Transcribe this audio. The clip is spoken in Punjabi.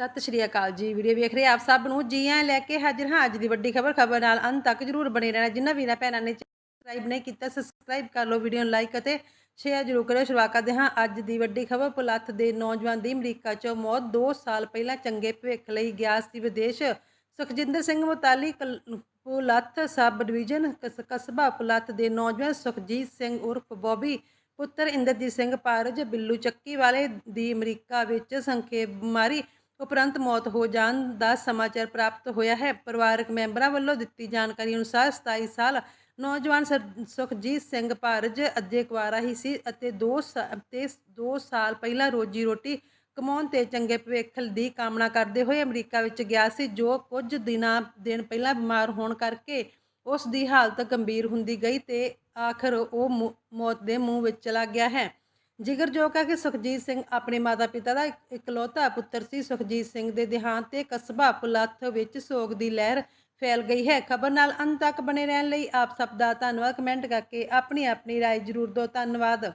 ਸਤਿ ਸ਼੍ਰੀ ਅਕਾਲ ਜੀ। ਵੀਡੀਓ ਵੇਖ ਰਹੇ ਆਪ ਸਭ ਨੂੰ। ਜੀ ਆਇਆਂ ਲੈ ਕੇ ਹਾਜ਼ਰ ਹਾਂ। ਅੱਜ ਦੀ ਵੱਡੀ ਖਬਰ ਖਬਰ ਨਾਲ ਅੰਤ ਤੱਕ ਜਰੂਰ ਬਣੇ ਰਹਿਣਾ। ਜਿਨ੍ਹਾਂ ਵੀਰਾਂ ਭੈਣਾਂ ਨੇ ਸਬਸਕ੍ਰਾਈਬ ਨਹੀਂ ਕੀਤਾ ਸਬਸਕ੍ਰਾਈਬ ਕਰ ਲਓ ਵੀਡੀਓ ਨੂੰ ਲਾਈਕ ਅਤੇ ਸ਼ੇਅਰ ਜਰੂਰ ਕਰਿਓ। ਸ਼ੁਰੂਆਤ ਕਰਦੇ ਹਾਂ ਅੱਜ ਦੀ ਵੱਡੀ ਖਬਰ। ਪੁਲੱਥ ਦੇ ਨੌਜਵਾਨ ਦੀ ਅਮਰੀਕਾ 'ਚੋਂ ਮੌਤ। 2 ਸਾਲ ਪਹਿਲਾਂ ਚੰਗੇ ਭਵਿੱਖ ਲਈ ਗਿਆ ਸੀ ਵਿਦੇਸ਼। ਸੁਖਜਿੰਦਰ ਸਿੰਘ ਮੁਤਾਲੀ ਕਲ- ਪੁਲੱਥ ਸਬ ਡਿਵੀਜ਼ਨ ਕਸ- ਕਸਬਾ ਪੁਲੱਥ ਦੇ ਨੌਜਵਾਨ ਸੁਖਜੀਤ ਸਿੰਘ ਉਰਫ ਬੋਬੀ, ਪੁੱਤਰ ਇੰਦਰਜੀਤ ਸਿੰਘ ਪਾਰਜ ਬਿੱਲੂ ਚੱਕੀ ਵਾਲੇ ਦੀ ਅਮਰੀਕਾ ਵਿੱਚ ਸੰਖੇਪ ਬਿਮਾਰੀ ਉਪਰੰਤ ਮੌਤ ਹੋ ਜਾਣ ਦਾ ਸਮਾਚਾਰ ਪ੍ਰਾਪਤ ਹੋਇਆ ਹੈ। ਪਰਿਵਾਰਕ ਮੈਂਬਰਾਂ ਵੱਲੋਂ ਦਿੱਤੀ ਜਾਣਕਾਰੀ ਅਨੁਸਾਰ 27 ਸਾਲ ਨੌਜਵਾਨ ਸਰ- ਸੁਖਜੀਤ ਸਿੰਘ ਭਾਰਜ ਅੱਜੇ ਕੁਆਰਾ ਹੀ ਸੀ ਅਤੇ 2 ਤੇ 2 ਸਾਲ ਪਹਿਲਾਂ ਰੋਜੀ ਰੋਟੀ ਕਮਾਉਣ ਤੇ ਚੰਗੇ ਭਵਿੱਖ ਦੀ ਕਾਮਨਾ ਕਰਦੇ ਹੋਏ ਅਮਰੀਕਾ ਵਿੱਚ ਗਿਆ ਸੀ, ਜੋ ਕੁਝ ਦਿਨਾਂ, ਦਿਨ ਪਹਿਲਾਂ ਬਿਮਾਰ ਹੋਣ ਕਰਕੇ ਉਸ ਦੀ ਹਾਲਤ ਗੰਭੀਰ ਹੁੰਦੀ ਗਈ ਤੇ ਆਖਰ ਉਹ ਮੌਤ ਦੇ ਮੂੰਹ ਵਿੱਚ ਚਲਾ ਗਿਆ ਹੈ। ਜ਼ਿਕਰਯੋਗ ਹੈ ਕਿ ਸੁਖਜੀਤ ਸਿੰਘ ਆਪਣੇ ਮਾਤਾ-ਪਿਤਾ ਦਾ ਇਕ- ਇਕਲੌਤਾ ਪੁੱਤਰ ਸੀ ਸੁਖਜੀਤ ਸਿੰਘ ਦੇ ਦੇਹਾਂਤ ਤੇ ਕਸਬਾ ਪੁਲੱਥ ਵਿੱਚ ਸੋਗ ਦੀ ਲਹਿਰ ਫੈਲ ਗਈ ਹੈ ਖਬਰ ਨਾਲ ਅੰਤ ਤੱਕ ਬਣੇ ਰਹਿਣ ਲਈ ਆਪ ਸਭ ਦਾ ਧੰਨਵਾਦ ਕਮੈਂਟ ਕਰਕੇ ਆਪਣੀ ਆਪਣੀ رائے ਜ਼ਰੂਰ ਦਿਓ ਧੰਨਵਾਦ